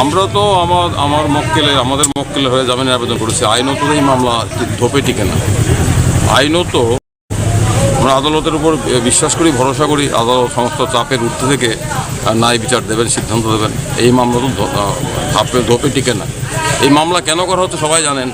আমরা তো আমার আমার মক্কেলে, আমাদের মক্কেলে হয়ে জামিনের আবেদন করেছি। আইনত এই মামলা ধোপে টিকে না আইনত আমরা আদালতের উপর বিশ্বাস করি, ভরসা করি, আদালত সমস্ত চাপের ঊর্ধ্বে থেকে ন্যায় বিচার দেবেন, সিদ্ধান্ত দেবেন। এই মামলা তো ধাপে ধোপে টিকে না। এই মামলা কেন করা হচ্ছে সবাই জানেন।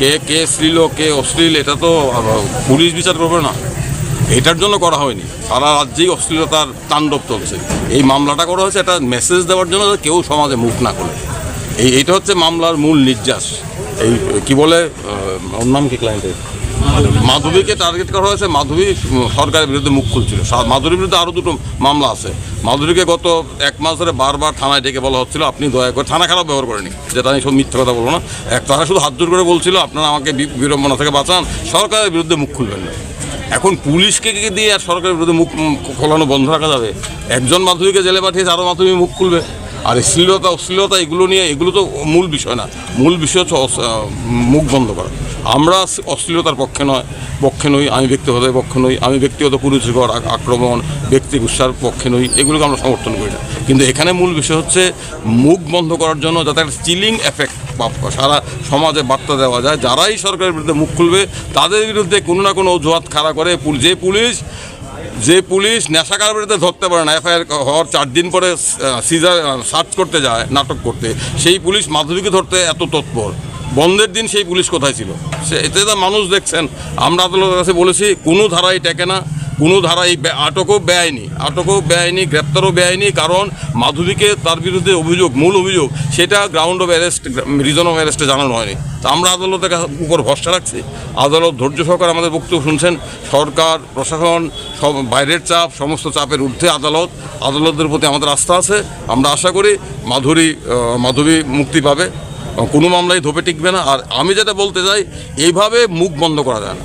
কে কে শ্লীল, কে অশ্লীল, এটা তো পুলিশ বিচার করবে না। এটার জন্য করা হয়নি। সারা রাজ্যেই অশ্লীলতার তাণ্ডব চলছে। এই মামলাটা করা হয়েছে একটা মেসেজ দেওয়ার জন্য কেউ সমাজে মুখ না করে। এই, এইটা হচ্ছে মামলার মূল নির্যাস। এই, কি বলে ওর নাম কি ক্লায়েন্টের মাধবীকে টার্গেট করা হয়েছে, মাধবী সরকারের বিরুদ্ধে মুখ খুলছিল। মাধুরীর বিরুদ্ধে আরও দুটো মামলা আছে। মাধুরীকে গত এক মাস ধরে বারবার থানায় ডেকে বলা হচ্ছিল, আপনি দয়া করে, থানা খারাপ ব্যবহার করেনি। যেটা আমি সব মিথ্যা কথা বলব না। এক তারা শুধু হাত জোর করে বলছিল, আপনারা আমাকে বিড়ম্বনা থেকে বাঁচান। সরকারের বিরুদ্ধে মুখ খুলবেন না। এখন পুলিশকে দিয়ে আর সরকারের বিরুদ্ধে মুখ খোলানো বন্ধ রাখা যাবে? একজন মাধুরীকে জেলে পাঠিয়েছে আরও মাধবী মুখ খুলবে। আর শ্লীলতা, অশ্লীলতা, এগুলো নিয়ে, এগুলো তো মূল বিষয় না। মূল বিষয় হচ্ছে মুখ বন্ধ করা। আমরা অশ্লীলতার পক্ষে নয়, পক্ষে নই, আমি ব্যক্তিগত পক্ষে নই, আমি ব্যক্তিগত আ- আক্রমণ, ব্যক্তি গুসার পক্ষে নই, এগুলোকে আমরা সমর্থন করি না। কিন্তু এখানে মূল বিষয় হচ্ছে মুখ বন্ধ করার জন্য যাতে একটা চিলিং এফেক্ট সারা সমাজে বার্তা দেওয়া যায়, যারাই সরকারের বিরুদ্ধে মুখ খুলবে, তাদের বিরুদ্ধে কোনো না কোনো অজুহাত খাড়া করে যে পুলিশ যে পুলিশ নেশাকার বিরুদ্ধে ধরতে পারে না, এফআইআর হওয়ার চার দিন পরে সিজার সার্চ করতে যায়, নাটক করতে, সেই পুলিশ মাধবীকে ধরতে এত তৎপর। বন্ধের দিন সেই পুলিশ কোথায় ছিল? সে এতে মানুষ দেখছেন। আমরা আদালতের কাছে বলেছি, কোনো ধারাই টেকে না, কোনো ধারাই আটকও বেআইনি আটকও বেআইনি, গ্রেপ্তারও বেআইনি, কারণ মাধুরীকে তার বিরুদ্ধে অভিযোগ, মূল অভিযোগ, সেটা ground of arrest reason of অ্যারেস্টে জানানো হয়নি। তা আমরা আদালতের উপর ভরসা রাখছি। আদালত ধৈর্য সহকারে আমাদের বক্তব্য শুনছেন। সরকার, প্রশাসন, সব বাইরের চাপ, সমস্ত চাপের ঊর্ধ্বে আদালত আদালতের প্রতি আমাদের আস্থা আছে। আমরা আশা করি মাধুরী মাধবী মুক্তি পাবে। কোনো মামলায় ধোপে টিকবে না। আর আমি যেটা বলতে চাই, এইভাবে মুখ বন্ধ করা যায় না।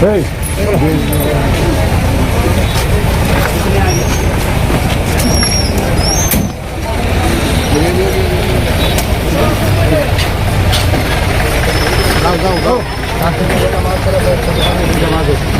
Hey. Go, go, go.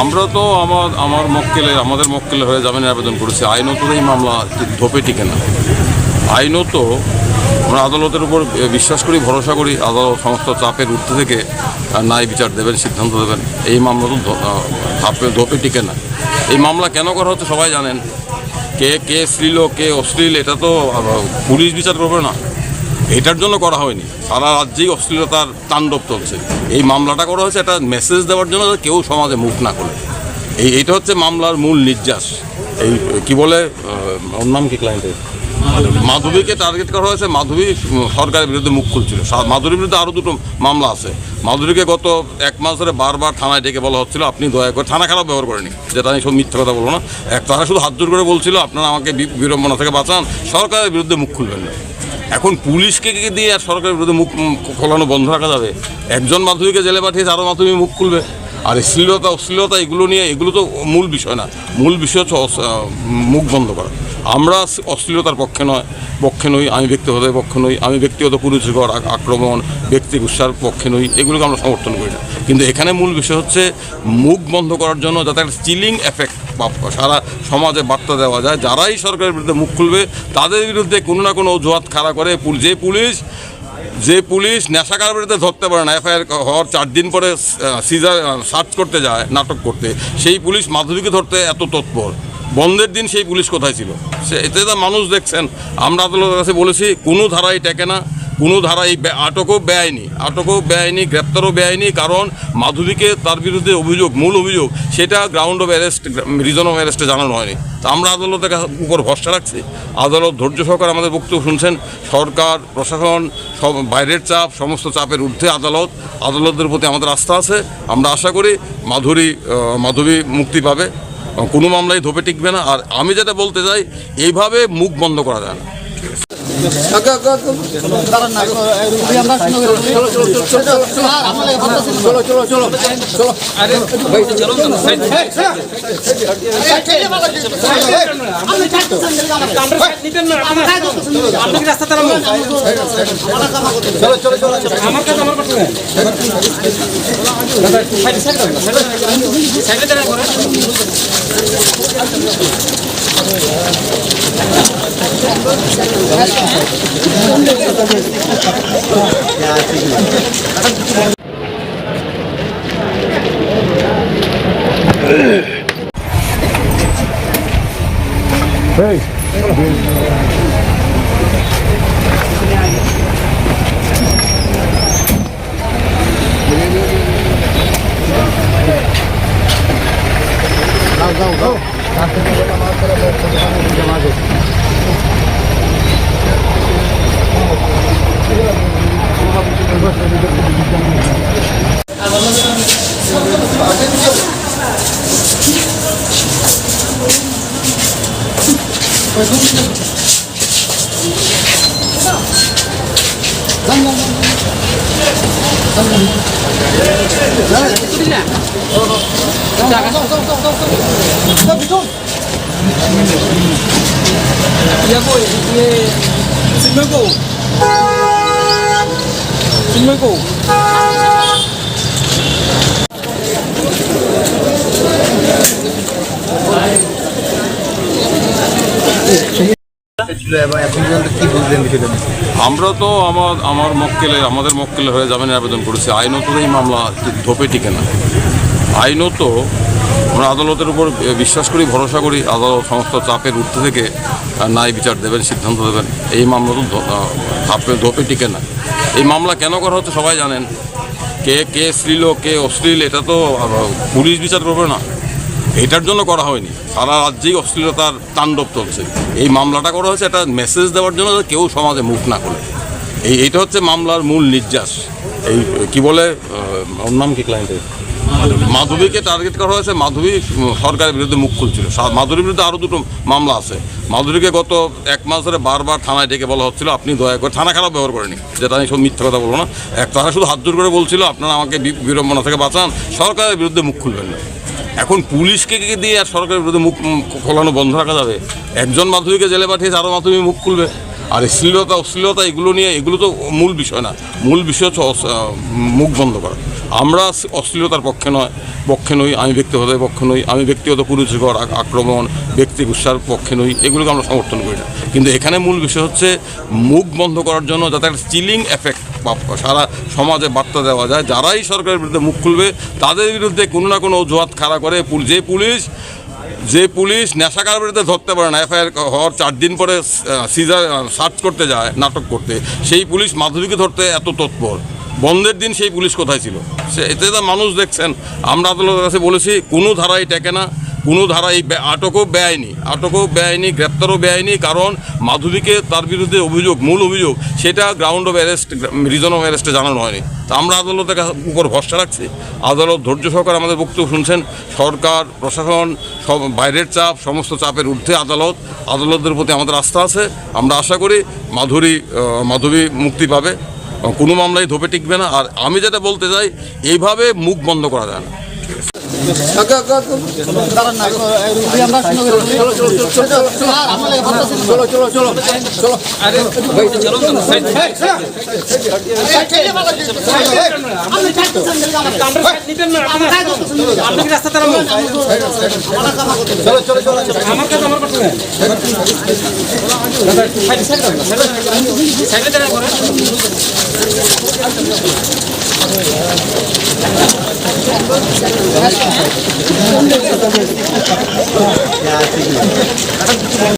আমরা তো আমার আমার মক্কেলে আমাদের মক্কেলে হয়ে জামিনের আবেদন করেছি। আইনত এই মামলা ধোপে টিকে না। আইনত আমরা আদালতের উপর বিশ্বাস করি, ভরসা করি, আদালত সমস্ত চাপের ঊর্ধ্বে থেকে ন্যায় বিচার দেবেন, সিদ্ধান্ত দেবেন। এই মামলা তো ধাপে, ধোপে টিকে না। এই মামলা কেন করা হচ্ছে সবাই জানেন। কে কে শ্লীল, কে অশ্লীল, এটা তো পুলিশ বিচার করবে না। এটার জন্য করা হয়নি। সারা রাজ্যেই অশ্লীলতার তাণ্ডব চলছে। এই মামলাটা করা হয়েছে একটা মেসেজ দেওয়ার জন্য কেউ সমাজে মুখ না করে এই এইটা হচ্ছে মামলার মূল নির্যাস। এই, কি বলে ওর নাম কি ক্লায়েন্টের মাধবীকে টার্গেট করা হয়েছে, মাধবী সরকারের বিরুদ্ধে মুখ খুলছিল। মাধুরীর বিরুদ্ধে আরও দুটো মামলা আছে। মাধুরীকে গত এক মাস ধরে বারবার থানায় ডেকে বলা হচ্ছিল, আপনি দয়া করে থানা খারাপ ব্যবহার করেনি যেটা আমি সব মিথ্যা কথা বলব না। এক তারা শুধু হাত জোর করে বলছিল, আপনারা আমাকে বিড়ম্বনা থেকে বাঁচান, সরকারের বিরুদ্ধে মুখ খুলবেন না। এখন পুলিশকে দিয়ে আর সরকারের বিরুদ্ধে মুখ খোলানো বন্ধ রাখা যাবে? একজন মাধুরীকে জেলে পাঠিয়েছে আরও মাধ্যমিক মুখ খুলবে। আর শ্লীলতা, অশ্লীলতা এগুলো নিয়ে, এগুলো তো মূল বিষয় না। মূল বিষয় হচ্ছে মুখ বন্ধ করা। আমরা অশ্লীলতার পক্ষে নয়, পক্ষে নই, আমি ব্যক্তিগত পক্ষে নই, আমি ব্যক্তিগত আ- আক্রমণ, ব্যক্তি গুসার পক্ষে নই, এগুলোকে আমরা সমর্থন করি না। কিন্তু এখানে মূল বিষয় হচ্ছে মুখ বন্ধ করার জন্য যাতে একটা চিলিং এফেক্ট সারা সমাজে বার্তা দেওয়া যায়, যারাই সরকারের বিরুদ্ধে মুখ খুলবে, তাদের বিরুদ্ধে কোনো না কোনো অজুহাত খাড়া করে যে পুলিশ যে পুলিশ নেশা কারবারিতে ধরতে পারে না, এফআইআর হওয়ার চার দিন পরে সিজার সার্চ করতে যায়, নাটক করতে, সেই পুলিশ মাধবীকে ধরতে এত তৎপর। বন্ধের দিন সেই পুলিশ কোথায় ছিল? সে এতে তো মানুষ দেখছেন। আমরা আদালতের কাছে বলেছি, কোনো ধারাই টেকে না, কোনো ধারাই আটকও বেআইনি আটকও বেআইনি, গ্রেপ্তারও বেআইনি, কারণ মাধুরীকে তার বিরুদ্ধে অভিযোগ, মূল অভিযোগ, সেটা ground of arrest reason of অ্যারেস্টে জানানো হয়নি। তা আমরা আদালতের উপর ভরসা রাখছি। আদালত ধৈর্য সহকারে আমাদের বক্তব্য শুনছেন। সরকার, প্রশাসন, সব বাইরের চাপ, সমস্ত চাপের ঊর্ধ্বে আদালত আদালতের প্রতি আমাদের আস্থা আছে। আমরা আশা করি মাধুরী মাধবী মুক্তি পাবে। কোনো মামলায় ধোপে টিকবে না। আর আমি যেটা বলতে চাই, এইভাবে মুখ বন্ধ করা যায় না। আরে ভাই চলো চলো সাইড আমরা সাইড Hey. নিতেন না আপনারা আপনি কি রাস্তা তারা আমার কাছে আমার কাছে দাদা একটু সাইড সাইড করেন সাইডে দাঁড়া করে ইয়া কই ইয়ে সিগন্যাল কো সিগন্যাল কো এবং কি আমরা তো আমার আমার মক্কেলে, আমাদের মক্কেলে হয়ে জামিনের আবেদন করেছি। আইনত এই মামলা ধোপে টিকে না। আইনত আমরা আদালতের উপর বিশ্বাস করি, ভরসা করি, আদালত সমস্ত চাপের ঊর্ধ্বে থেকে ন্যায় বিচার দেবেন, সিদ্ধান্ত দেবেন। এই মামলা তো ধাপে ধোপে টিকে না। এই মামলা কেন করা হচ্ছে সবাই জানেন। কে কে শ্লীল, কে অশ্লীল, এটা তো পুলিশ বিচার করবে না। এটার জন্য করা হয়নি। সারা রাজ্যেই অশ্লীলতার তাণ্ডব চলছে। এই মামলাটা করা হয়েছে একটা মেসেজ দেওয়ার জন্য কেউ সমাজে মুখ না করে এই, এইটা হচ্ছে মামলার মূল নির্যাস। এই, কি বলে ওর নাম কি ক্লায়েন্টের মাধবীকে টার্গেট করা হয়েছে। মাধবী সরকারের বিরুদ্ধে মুখ খুলছিল। মাধুরীর বিরুদ্ধে আরও দুটো মামলা আছে। মাধুরীকে গত এক মাস ধরে বারবার থানায় ডেকে বলা হচ্ছিল, আপনি দয়া করে, থানা খারাপ ব্যবহার করেনি। যেটা আমি সব মিথ্যা কথা বলব না। এক, তারা শুধু হাত জোর করে বলছিল, আপনারা আমাকে বিড়ম্বনা থেকে বাঁচান। সরকারের বিরুদ্ধে মুখ খুলবেন না। এখন পুলিশকে দিয়ে আর সরকারের বিরুদ্ধে মুখ খোলানো বন্ধ রাখা যাবে? একজন মাধ্যমিকে জেলে পাঠিয়েছে আরও মাধ্যমিক মুখ খুলবে। আর শ্লীলতা, অশ্লীলতা, এগুলো নিয়ে, এগুলো তো মূল বিষয় না। মূল বিষয় হচ্ছে মুখ বন্ধ করা। আমরা অশ্লীলতার পক্ষে নয়, পক্ষে নই, আমি ব্যক্তিগত পক্ষে নই, আমি ব্যক্তিগত আ- আক্রমণ, ব্যক্তি গুসার পক্ষে নই, এগুলোকে আমরা সমর্থন করি না। কিন্তু এখানে মূল বিষয় হচ্ছে মুখ বন্ধ করার জন্য যাতে একটা চিলিং এফেক্ট সারা সমাজে বার্তা দেওয়া যায়, যারাই সরকারের বিরুদ্ধে মুখ খুলবে, তাদের বিরুদ্ধে কোনো না কোনো অজুহাত খাড়া করে যে পুলিশ যে পুলিশ নেশাকার বিরুদ্ধে ধরতে পারে না, এফআইআর হওয়ার চার দিন পরে সিজার সার্চ করতে যায়, নাটক করতে, সেই পুলিশ মাধবীকে ধরতে এত তৎপর। বন্ধের দিন সেই পুলিশ কোথায় ছিল? সে এতে মানুষ দেখছেন। আমরা আদালতের কাছে বলেছি, কোনো ধারাই টেকে না, কোনো ধারায় বে- আটকও বেআইনি আটকও বেআইনি, গ্রেপ্তারও বেআইনি, কারণ মাধবীকে তার বিরুদ্ধে অভিযোগ, মূল অভিযোগ, সেটা ground of arrest reason of অ্যারেস্টে জানানো হয়নি। তা আমরা আদালতের উপর ভরসা রাখছি। আদালত ধৈর্য সহকারে আমাদের বক্তব্য শুনছেন। সরকার, প্রশাসন, সব বাইরের চাপ, সমস্ত চাপের ঊর্ধ্বে আদালত আদালতের প্রতি আমাদের আস্থা আছে। আমরা আশা করি মাধুরী মাধবী মুক্তি পাবে। কোনো মামলায় ধোপে টিকবে না। আর আমি যেটা বলতে চাই, এইভাবে মুখ বন্ধ করা যায় না। না আপনি আপনি কি রাস্তা তারাবো আমার কাছে আমার একটু 야, 지금.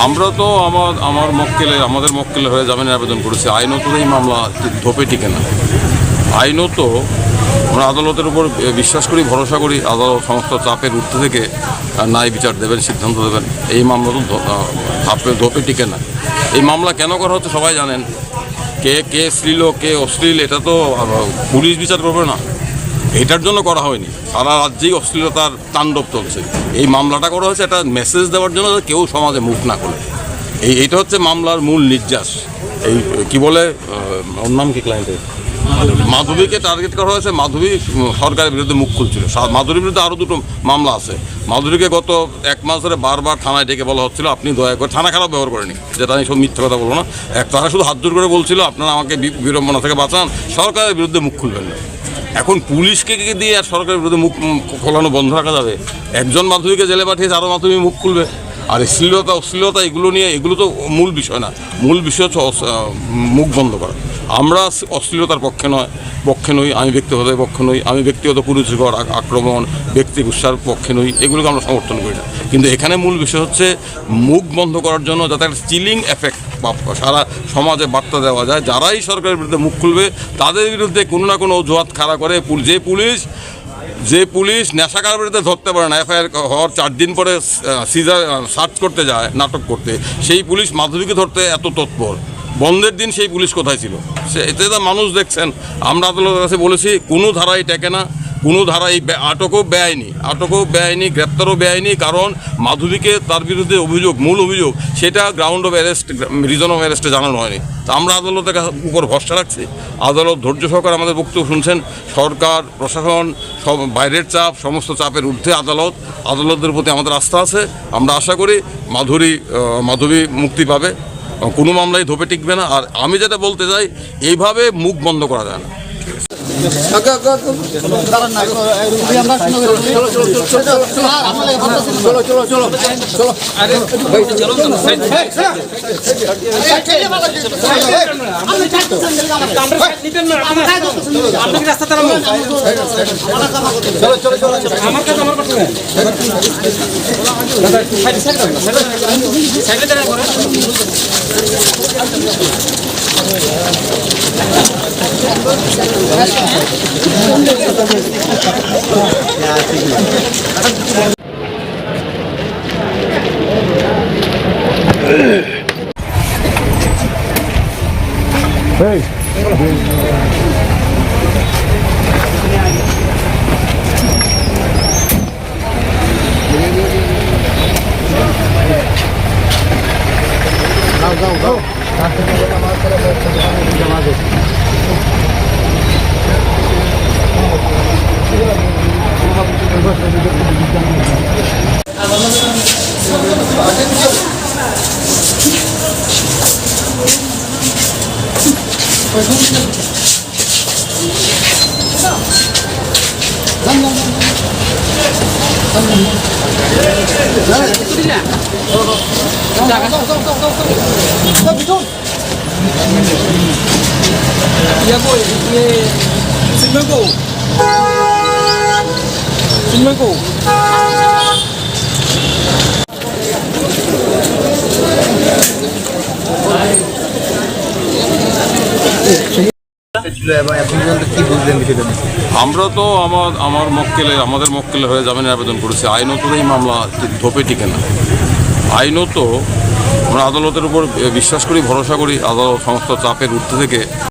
আমরা তো আমার আমার মক্কেলে আমাদের মক্কেলের হয়ে জামিনের আবেদন করেছি। আইনত এই মামলা ধোপে টিকে না। আইনত আমরা আদালতের উপর বিশ্বাস করি, ভরসা করি, আদালত সমস্ত চাপের ঊর্ধ্বে থেকে ন্যায় বিচার দেবেন, সিদ্ধান্ত দেবেন। এই মামলা তো ধাপে ধোপে টিকে না। এই মামলা কেন করা হচ্ছে সবাই জানেন। কে কে শ্লীল, কে অশ্লীল, এটা তো পুলিশ বিচার করবে না। এটার জন্য করা হয়নি। সারা রাজ্যেই অশ্লীলতার তাণ্ডব চলছে। এই মামলাটা করা হয়েছে একটা মেসেজ দেওয়ার জন্য কেউ সমাজে মুখ না করে এই এটা হচ্ছে মামলার মূল নির্যাস। এই কি বলে ওর নাম কি ক্লায়েন্টের মাধবীকে টার্গেট করা হয়েছে। মাধবী সরকারের বিরুদ্ধে মুখ খুলছিল। মাধুরীর বিরুদ্ধে আরও দুটো মামলা আছে। মাধুরীকে গত এক মাস ধরে বারবার থানায় ডেকে বলা হচ্ছিল, আপনি দয়া করে থানা খারাপ ব্যবহার করেনি। যেটা আমি সব মিথ্যে কথা বলব না। এক তারা শুধু হাত জোর করে বলছিল, আপনারা আমাকে বিড়ম্বনা থেকে বাঁচান। সরকারের বিরুদ্ধে মুখ খুলবেন না। এখন পুলিশকে দিয়ে আর সরকারের বিরুদ্ধে মুখ খোলানো বন্ধ রাখা যাবে? একজন মাধ্যমিকে জেলে পাঠিয়েছে আরও মাধ্যমিক মুখ খুলবে। আর শ্লীলতা, অশ্লীলতা, এগুলো নিয়ে, এগুলো তো মূল বিষয় না। মূল বিষয় হচ্ছে মুখ বন্ধ করা। আমরা অশ্লীলতার পক্ষে নয়, পক্ষে নই, আমি ব্যক্তিগত পক্ষে নই, আমি ব্যক্তিগত পুরুষগর আক্রমণ, ব্যক্তি গুসার পক্ষে নই, এগুলোকে আমরা সমর্থন করি না। কিন্তু এখানে মূল বিষয় হচ্ছে মুখ বন্ধ করার জন্য যাতে একটা চিলিং এফেক্ট সারা সমাজে বার্তা দেওয়া যায়, যারাই সরকারের বিরুদ্ধে মুখ খুলবে, তাদের বিরুদ্ধে কোনো না কোনো অজুহাত খাড়া করে যে পুলিশ যে পুলিশ নেশাকার বিরুদ্ধে ধরতে পারে না, এফআইআর হওয়ার চার দিন পরে সিজার সার্চ করতে যায়, নাটক করতে, সেই পুলিশ মাধবীকে ধরতে এত তৎপর। বন্ধের দিন সেই পুলিশ কোথায় ছিল? সে, এতে মানুষ দেখছেন। আমরা আদালতের কাছে বলেছি, কোনো ধারাই টেকে না। কোনো ধারায় বে- আটকও বেআইনি আটকও বেআইনি, গ্রেপ্তারও বেআইনি, কারণ মাধবীকে তার বিরুদ্ধে অভিযোগ, মূল অভিযোগ, সেটা ground of arrest reason of অ্যারেস্টে জানানো হয়নি। তা আমরা আদালতের উপর ভরসা রাখছি। আদালত ধৈর্য সহকারে আমাদের বক্তব্য শুনছেন। সরকার, প্রশাসন, সব বাইরের চাপ, সমস্ত চাপের ঊর্ধ্বে আদালত আদালতের প্রতি আমাদের আস্থা আছে। আমরা আশা করি মাধুরী মাধবী মুক্তি পাবে। কোনো মামলায় ধোপে টিকবে না। আর আমি যেটা বলতে চাই, এইভাবে মুখ বন্ধ করা যায় না। আমরা Hey! নিতেন না আপনি আপনি কি রাস্তা তারাবো আমার কাছে আমার তো আমার আমার মক্কেলে, আমাদের মক্কেলে হয়ে জামিনের আবেদন করেছি। আইনত এই মামলা ধোপে টিকে না। আইনত আমরা আদালতের উপর বিশ্বাস করি, ভরসা করি, আদালত সমস্ত চাপের উঠতে থেকে